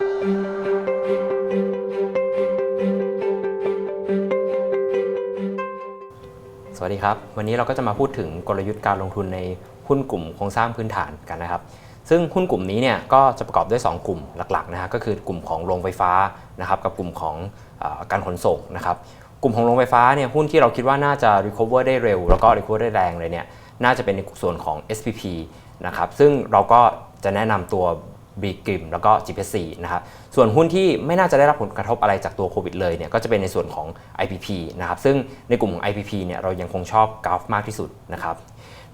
สวัสดีครับ วันนี้เราก็จะมาพูดถึงกลยุทธ์การลงทุนในหุ้นกลุ่มโครงสร้างพื้นฐานกันนะครับ ซึ่งหุ้นกลุ่มนี้เนี่ยก็จะประกอบด้วย 2 กลุ่มหลักๆนะฮะก็คือกลุ่มของโรงไฟฟ้านะครับกับกลุ่มของออการขนส่งนะครับกลุ่มของโรงไฟฟ้าเนี่ยหุ้นที่เราคิดว่าน่าจะ recover ได้เร็ว แล้วก็ recover ได้แรงเลยเนี่ยน่าจะเป็นในส่วนของ SPP นะครับซึ่งเราก็จะแนะนำตัว b ีกริมแล้วก็ GPC นะครับส่วนหุ้นที่ไม่น่าจะได้รับผลกระทบอะไรจากตัวโควิดเลยเนี่ยก็จะเป็นในส่วนของ IPP นะครับซึ่งในกลุ่มของ IPP เนี่ยเรายังคงชอบกราฟมากที่สุดนะครับ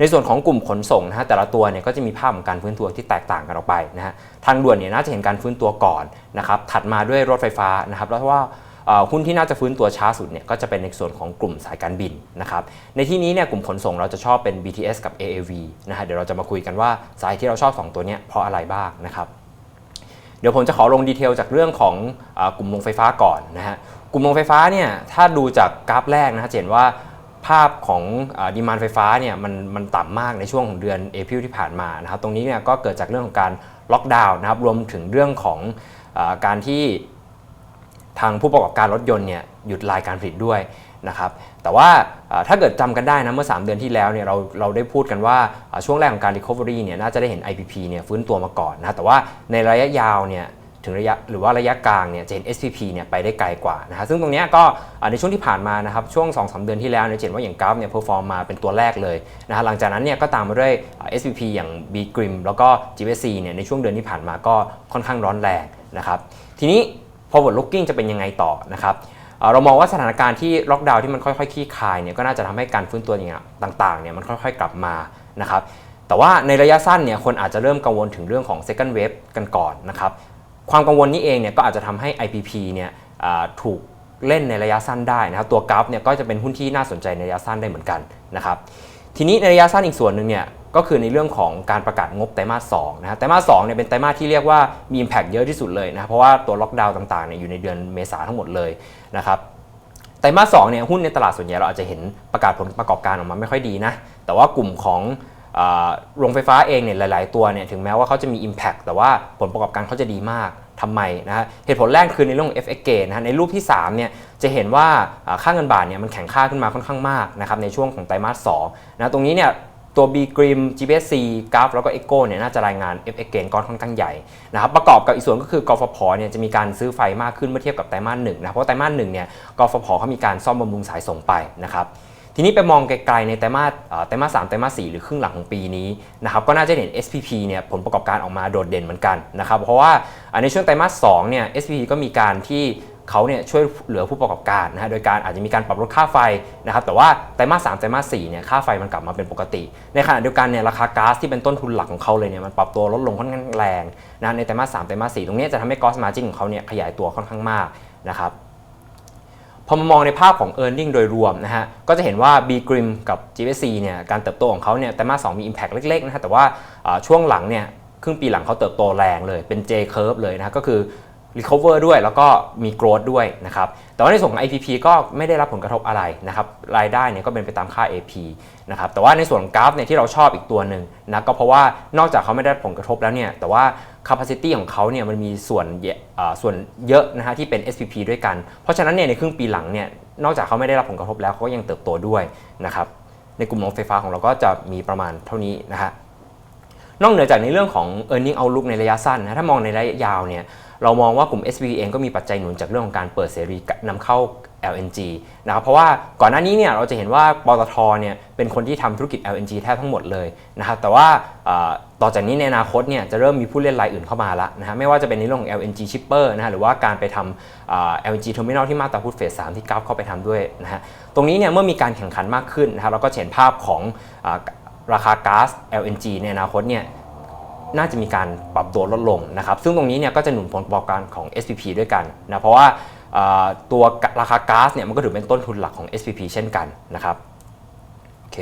ในส่วนของกลุ่มขนส่งนะฮะแต่ละตัวเนี่ยก็จะมีภาพของการฟื้นตัวที่แตกต่างกันออกไปนะฮะทางด่วนเนี่ยน่าจะเห็นการฟื้นตัวก่อนนะครับถัดมาด้วยรถไฟฟ้านะครับแล้วว่าเอ่อ หุ้นที่น่าจะฟื้นตัวช้าสุดเนี่ยก็จะเป็นในส่วนของกลุ่มสายการบินนะครับในที่นี้เนี่ยกลุ่มขนส่งเราจะชอบเป็น BTS กับ AAV นะฮะเดี๋ยวเราจะมาคุยกันว่าสายที่เราชอบสองตัวเนี้เพราะอะไรบ้างนะครับเดี๋ยวผมจะขอลงดีเทลจากเรื่องของอกลุ่มโรงไฟฟ้าก่อนนะฮะกลุ่มโรงไฟฟ้าเนี่ยถ้าดูจากกราฟแรกนะฮะจะเห็นว่าภาพของดีมานไฟฟ้าเนี่ยมันมันต่ำมากในช่วงของเดือนเอพิลที่ผ่านมานะครับตรงนี้เนี่ยก็เกิดจากเรื่องของการล็อกดาวน์นะครับรวมถึงเรื่องของอการที่ ทางผู้ประกอบการรถยนต์เนี่ยหยุดรายการผลิตด้วยนะครับแต่ว่าถ้าเกิดจำกันได้นะเมื่อ 3 เดือนที่แล้วเนี่ยเราเราได้พูดกันว่าช่วงแรกของการ Recovery เนี่ยน่าจะได้เห็น IPP เนี่ยฟื้นตัวมาก่อนนะแต่ว่าในระยะยาวเนี่ยถึงระยะหรือว่าระยะกลางเนี่ยจะเห็น SPP เนี่ยไปได้ไกลกว่านะฮะซึ่งตรงนี้ก็ในช่วงที่ผ่านมานะครับช่วง 2-3 เดือนที่แล้วเนี่ยเห็นว่าอย่างกราฟเนี่ยเพอร์ฟอร์มมาเป็นตัวแรกเลยนะฮะหลังจากนั้นเนี่ยก็ตามมาด้วยอ่า SPP อย่าง B Grim แล้วก็ GSC เนี่ยในช่วงเดือนที่ผ่านมาก็ค่อนข้างร้อนแรงนะครับทีนี้ forward looking จะเป็นยังไงต่อนะครับเรามองว่าสถานการณ์ที่ล็อกดาวน์ที่มันค่อยๆคลี่คลายเนี่ยก็น่าจะทำให้การฟื้นตัวอย่างต่างๆเนี่ยมันค่อยๆกลับมานะครับแต่ว่าในระยะสั้นเนี่ยคนอาจจะเริ่มกังวลถึงเรื่องของ second wave กันก่อนนะครับความกังวลนี้เองเนี่ยก็อาจจะทำให้ IPP เนี่ยถูกเล่นในระยะสั้นได้นะครับตัวกราฟเนี่ยก็จะเป็นหุ้นที่น่าสนใจในระยะสั้นได้เหมือนกันนะครับทีนี้ในระยะสั้นอีกส่วนหนึ่งเนี่ย ก็คือในเรื่องของการประกาศงบไตรมาส2นะฮะไตรมาส2เนี่ยเป็นไตรมาสที่เรียกว่ามี Impact เยอะที่สุดเลยนะเพราะว่าตัวล็อกดาวน์ต่างๆเนี่ยอยู่ในเดือนเมษาทั้งหมดเลยนะครับไตรมาส2เนี่ยหุ้นในตลาดส่วนใหญ่เราอาจจะเห็นประกาศผลประกอบการออกมาไม่ค่อยดีนะแต่ว่ากลุ่มของโรงไฟฟ้าเองเนี่ยหลาย ๆ ตัวเนี่ยถึงแม้ว่าเขาจะมี Impact แต่ว่าผลประกอบการเขาจะดีมากทำไมนะฮะเหตุผลแรกคือในเรื่องของ FX gain นะฮะในรูปที่3เนี่ยจะเห็นว่าอ่าค่าเงินบาทเนี่ยมันแข็งค่าขึ้นมาค่อนข้างมากนะครับในช่วงของไตรมาส2นะตรงนี้เนี่ย ตัว B Grim GBSC g r a f แล้วก็ Echo เนี่ยน่าจะรายงาน FX gain ก้อนค่อนข้างใหญ่นะครับประกอบกับอีกส่วนก็คือกฟผเนี่ยจะมีการซื้อไฟมากขึ้นเมื่อเทียบกับไตรมาสหนึ่งนะเพราะไตรมาสหนึ่งเนี่ยกฟผเขามีการซ่อมบำรุงสายส่งไปนะครับทีนี้ไปมองไกลๆในไตรมาสอ่อไตรมาสสามไตรมาสสี่หรือครึ่งหลังของปีนี้นะครับก็น่าจะเห็น SPP เนี่ยผลประกอบการออกมาโดดเด่นเหมือนกันนะครับเพราะว่าอ่าในช่วงไตรมาสสองเนี่ย SPP ก็มีการที่ เขาเนี่ยช่วยเหลือผู้ประกอบการนะฮะโดยการอาจจะมีการปรับลดค่าไฟนะครับแต่ว่าไตรมาสสามไตรมาสสี่เนี่ยค่าไฟมันกลับมาเป็นปกติ ในขณะเดียวกันเนี่ยราคาก๊าซที่เป็นต้นทุนหลักของเขาเลยเนี่ยมันปรับตัวลดลงค่อนข้างแรงนะในไตรมาสสามไตรมาสสี่ตรงนี้จะทำให้ gross margin ของเขาเนี่ยขยายตัวค่อนข้างมากนะครับพอมามองในภาพของ e a r n i n g โดยรวมนะฮะ ก็จะเห็นว่า B Grim กับ GSC เนี่ยการเติบโตของเขาเนี่ยแต่มาส2มี Impact เล็กๆนะฮะแต่ว่าช่วงหลังเนี่ยครึ่งปีหลังเขาเติบโตแรงเลยเป็น J curve เลยนะก็คือ recover ด้วย แล้วก็มี growth ด้วยนะครับแต่ว่าในส่วนของ IPP ก็ไม่ได้รับผลกระทบอะไรนะครับรายได้เนี่ยก็เป็นไปตามค่า AP นะครับแต่ว่าในส่วนกราฟเนี่ยที่เราชอบอีกตัวหนึ่งนะก็เพราะว่านอกจากเขาไม่ได้รับผลกระทบแล้วเนี่ยแต่ว่า capacity ของเขาเนี่ยมันมีส่วนเอ่าส่วนเยอะนะฮะที่เป็น SPP ด้วยกัน เพราะฉะนั้นเนี่ยในครึ่งปีหลังเนี่ยนอกจากเขาไม่ได้รับผลกระทบแล้วเขาก็ยังเติบโตด้วยนะครับในกลุ่มโรงไฟฟ้าของเราก็จะมีประมาณเท่านี้นะฮะ นอกเหนือจากในเรื่องของ e a r n i n g outlook ในระยะสั้นนะถ้ามองในระยะยาวเนี่ยเรามองว่ากลุ่ม SPP เองก็มีปัจจัยหนุนจากเรื่องของการเปิดเสรีนำเข้า LNG นะครับเพราะว่าก่อนหน้านี้เนี่ยเราจะเห็นว่าปตทเนี่ยเป็นคนที่ทำธุรกิจ LNG แทบทั้งหมดเลยนะครับแต่ว่าต่อจากนี้ในอนาคตเนี่ยจะเริ่มมีผู้เล่นรายอื่นเข้ามาล้วนะฮะไม่ว่าจะเป็นในเรื่องของ LNG shipper นะฮะหรือว่าการไปทำอ่า LNG terminal ที่มาตาพุทธเฟส3ที่กราฟเข้าไปทำด้วยนะฮะตรงนี้เนี่ยเมื่อมีการแข่งขันมากขึ้นนะครับเราก็เห็นภาพของ ราคาก๊าซ LNG ในอนาคตเนี่ยน่าจะมีการปรับตัวลดลงนะครับ ซึ่งตรงนี้เนี่ยก็จะหนุนผลประกอบการของ SPP ด้วยกันนะ เพราะว่าตัวราคาก๊าซเนี่ยมันก็ถือเป็นต้นทุนหลักของ SPP เช่นกันนะครับโอเค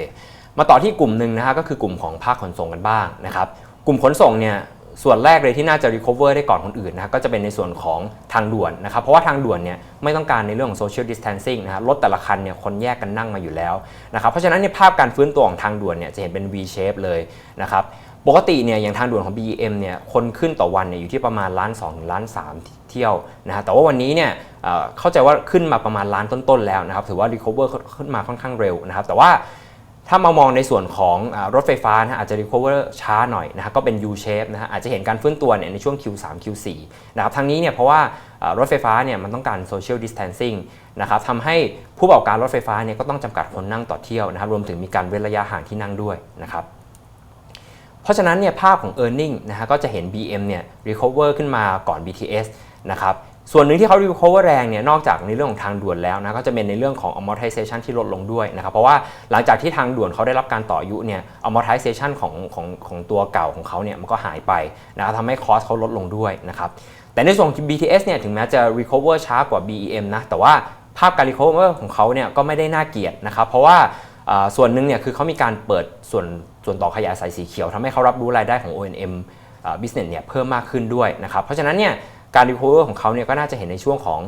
มาต่อที่กลุ่มหนึ่งนะฮะก็คือกลุ่มของภาคขนส่งกันบ้างนะครับ กลุ่มขนส่งเนี่ย ส่วนแรกเลยที่น่าจะ recover ได้ก่อนคนอื่นนะก็จะเป็นในส่วนของทางด่วนนะครับเพราะว่าทางด่วนเนี่ยไม่ต้องการในเรื่องของ social distancing นะฮะรถแต่ละคันเนี่ยคนแยกกันนั่งมาอยู่แล้วนะครับเพราะฉะนั้นในภาพการฟื้นตัวของทางด่วนเนี่ยจะเห็นเป็น V shape เลยนะครับปกติเนี่ยอย่างทางด่วนของ BEM เนี่ยคนขึ้นต่อวันเนี่ยอยู่ที่ประมาณล้าน2ถึงล้าน3เที่ยวนะฮะแต่ว่าวันนี้เนี่ยเข้าใจว่าขึ้นมาประมาณล้านต้นๆแล้วนะครับถือว่า recover ขึ้นมาค่อนข้างเร็วนะครับแต่ว่า ถ้ามามองในส่วนของรถไฟฟ้านะอาจจะ recover ช้าหน่อยนะฮะก็เป็น U shape นะฮะอาจจะเห็นการฟื้นตัวเนี่ยในช่วง Q3 Q4 นะครับทางนี้เนี่ยเพราะว่าอ่ารถไฟฟ้าเนี่ยมันต้องการ social distancing นะครับทำให้ผู้ประกอบการรถไฟฟ้าเนี่ยก็ต้องจำกัดคนนั่งต่อเที่ยวนะครับรวมถึงมีการเว้นระยะห่างที่นั่งด้วยนะครับเพราะฉะนั้นเนี่ยภาพของ e a r n i n g นะฮะก็จะเห็น BM เนี่ย recover ขึ้นมาก่อน BTS นะครับ ส่วนหนึ่งที่เขา recover แรงเนี่ยนอกจากในเรื่องของทางด่วนแล้วนะก็จะเป็นในเรื่องของ amortization ที่ลดลงด้วยนะครับเพราะว่าหลังจากที่ทางด่วนเขาได้รับการต่ออายุเนี่ย amortization ของของของตัวเก่าของเขาเนี่ยมันก็หายไปนะครับทำให้ cost เขาลดลงด้วยนะครับแต่ในส่วนของ BTS เนี่ยถึงแม้จะ recover ช้ากว่า BEM นะแต่ว่าภาพการ recover ของเขาเนี่ยก็ไม่ได้น่าเกลียดนะครับเพราะว่าส่วนหนึ่งเนี่ยคือเขามีการเปิดส่วนส่วนต่อขยายสายสีเขียวทำให้เขารับรู้รายได้ของ O&M business เนี่ยเพิ่มมากขึ้นด้วยนะครับเพราะฉะนั้นเนี่ย การ recover ของเขาเนี่ยก็น่าจะเห็นในช่วงของ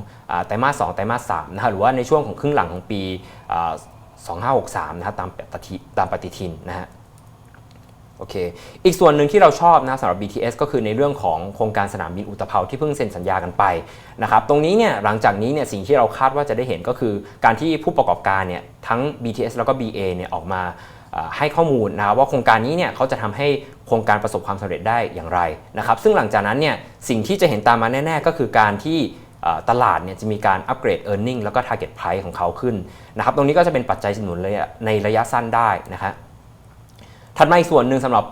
ไตรมาส2ไตรมาส3นะฮะหรือว่าในช่วงของครึ่งหลังของปี2563นะฮะตามปฏิตามปฏิทินนะฮะโอเค อีกส่วนหนึ่งที่เราชอบนะสำหรับ BTS ก็คือในเรื่องของโครงการสนามบินอุตภเปาที่เพิ่งเซ็นสัญญากันไปนะครับ ตรงนี้เนี่ยหลังจากนี้เนี่ยสิ่งที่เราคาดว่าจะได้เห็นก็คือ การที่ผู้ประกอบการเนี่ยทั้ง BTS แล้วก็ BA เนี่ยออกมา ให้ข้อมูลนะว่าโครงการนี้เนี่ยเขาจะทำให้โครงการประสบความสำเร็จได้อย่างไรนะครับ ซึ่งหลังจากนั้นเนี่ยสิ่งที่จะเห็นตามมาแน่ ๆ ก็คือการที่ตลาดเนี่ยจะมีการอัปเกรด e a r n i n g แล้วก็ target price ของเขาขึ้นนะครับตรงนี้ก็จะเป็นปัจจัยสนุนเลยในระยะสั้นได้นะครับถัดมาอีกส่วนหนึ่งสำหรับ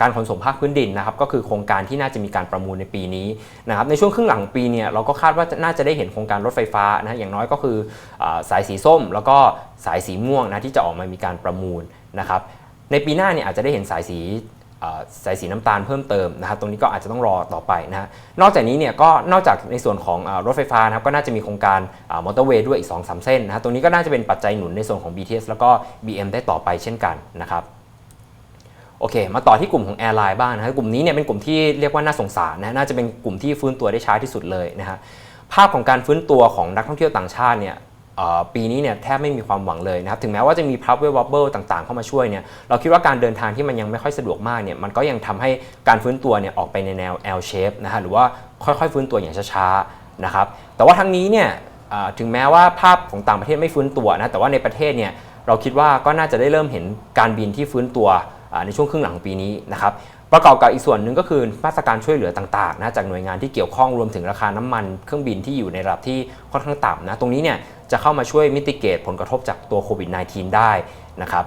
การขนส่งภาคพื้นดินนะครับก็คือโครงการที่น่าจะมีการประมูลในปีนี้นะครับในช่วงครึ่งหลังปีเนี่ยเราก็คาดว่าน่าจะได้เห็นโครงการรถไฟฟ้านะอย่างน้อยก็คือเออสายสีส้ม แล้วก็สายสีม่วงนะที่จะออกมามีการประมูล นะครับในปีหน้าเนี่ยอาจจะได้เห็นสายสีสายสีน้ำตาลเพิ่มเติมนะครับตรงนี้ก็อาจจะต้องรอต่อไปนะฮะนอกจากนี้เนี่ยก็นอกจากในส่วนของอรถไฟฟ้านะครับก็น่าจะมีโครงการมอเตอร์เวย์ด้วยอีก2อสเส้นนะฮะตรงนี้ก็น่าจะเป็นปัจจัยหนุนในส่วนของ BTS แล้วก็ BM ได้ต่อไปเช่นกันนะครับโอเค มาต่อที่กลุ่มของแอร์ไลน์บ้างนะครับกลุ่มนี้เนี่ยเป็นกลุ่มที่เรียกว่าน่าสงสารนะน่าจะเป็นกลุ่มที่ฟื้นตัวได้ช้าที่สุดเลยนะฮะภาพของการฟื้นตัวของนักท่องเที่ยวต่างชาติเนี่ย ปีนี้เนี่ยแทบไม่มีความหวังเลยนะครับถึงแม้ว่าจะมี travel bubble ต่างๆ เข้ามาช่วยเนี่ยเราคิดว่าการเดินทางที่มันยังไม่ค่อยสะดวกมากเนี่ยมันก็ยังทำให้การฟื้นตัวเนี่ยออกไปในแนว L shape นะฮะหรือว่าค่อยๆ ฟื้นตัวอย่างช้าๆนะครับแต่ว่าทั้งนี้เนี่ยถึงแม้ว่าภาพของต่างประเทศไม่ฟื้นตัวนะแต่ว่าในประเทศเนี่ยเราคิดว่าก็น่าจะได้เริ่มเห็นการบินที่ฟื้นตัวในช่วงครึ่งหลังของปีนี้นะครับประกอบกับอีกส่วนหนึ่งก็คือมาตรการช่วยเหลือต่างๆนะจากหน่วยงานที่เกี่ยวข้องรวมถึงราคาน้ำมันเครื่องบินที่อยู่ในระดับที่ค่อนข้างต่ำนะตรงนี้เนี่ย จะเข้ามาช่วยมิติเกตผลกระทบจากตัวโควิด -19 ได้นะครับ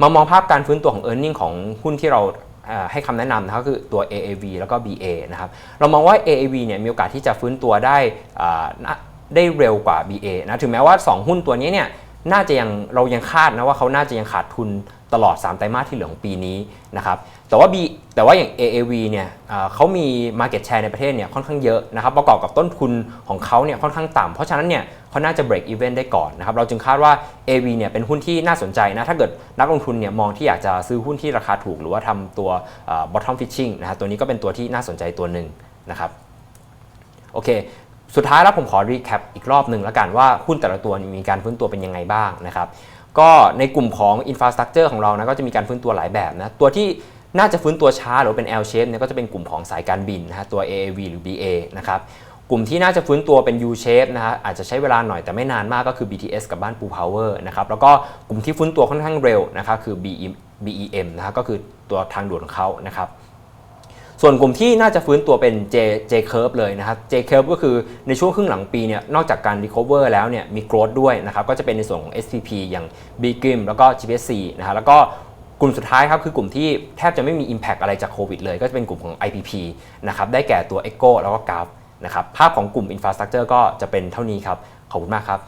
มามองภาพการฟื้นตัวของ e a r n i n g ของหุ้นที่เราให้คำแนะนำนะครับก็คือตัว AAV แล้วก็ BA นะครับเรามองว่า AAV เนี่ยมีโอกาสที่จะฟื้นตัวได้ได้เร็วกว่า BA นะถึงแม้ว่า 2 หุ้นตัวนี้เนี่ย น่าจะยังเรายังคาดนะว่าเขาน่าจะยังขาดทุนตลอด 3 ไตรมาสที่เหลือของปีนี้นะครับแต่ว่า B แต่ว่าอย่าง AAV เนี่ยเขามี Market Share ในประเทศเนี่ยค่อนข้างเยอะนะครับประกอบกับต้นทุนของเขาเนี่ยค่อนข้างต่ำเพราะฉะนั้นเนี่ยเขาน่าจะ break even ได้ก่อนนะครับเราจึงคาดว่า AV เนี่ยเป็นหุ้นที่น่าสนใจนะถ้าเกิดนักลงทุนเนี่ยมองที่อยากจะซื้อหุ้นที่ราคาถูก หรือว่าทำตัว bottom fishing นะครับตัวนี้ก็เป็นตัวที่น่าสนใจตัวหนึ่งนะครับโอเค สุดท้ายแล้วผมขอรีแคปอีกรอบหนึ่งแล้วกันว่าหุ้นแต่ละตัวมีการฟื้นตัวเป็นยังไงบ้างนะครับก็ในกลุ่มของ Infrastructure ของเรานะก็จะมีการฟื้นตัวหลายแบบนะตัวที่น่าจะฟื้นตัวช้าหรือเป็น L shape เนี่ยก็จะเป็นกลุ่มของสายการบินนะฮะตัว AAV หรือ BA นะครับกลุ่มที่น่าจะฟื้นตัวเป็น U shape นะฮะอาจจะใช้เวลาหน่อยแต่ไม่นานมากก็คือ BTS กับบ้านปู Power นะครับแล้วก็กลุ่มที่ฟื้นตัวค่อนข้างเร็วนะครับคือ BEM BEM นะฮะก็คือตัวทางด่วนของเขานะครับ ส่วนกลุ่มที่น่าจะฟื้นตัวเป็น J J curve เลยนะครับ J curve ก็คือในช่วงครึ่งหลังปีเนี่ยนอกจากการ recover แล้วเนี่ยมี growth ด้วยนะครับก็จะเป็นในส่วนของ SPP อย่าง b g i m แล้วก็ GPC นะฮะแล้วก็กลุ่มสุดท้ายครับคือกลุ่มที่แทบจะไม่มี impact อะไรจากโควิดเลย ก็จะเป็นกลุ่มของ IPP นะครับได้แก่ตัว Echo แล้วก็ g a f นะครับภาพของกลุ่ม infrastructure ก็จะเป็นเท่านี้ครับขอบคุณมากครับ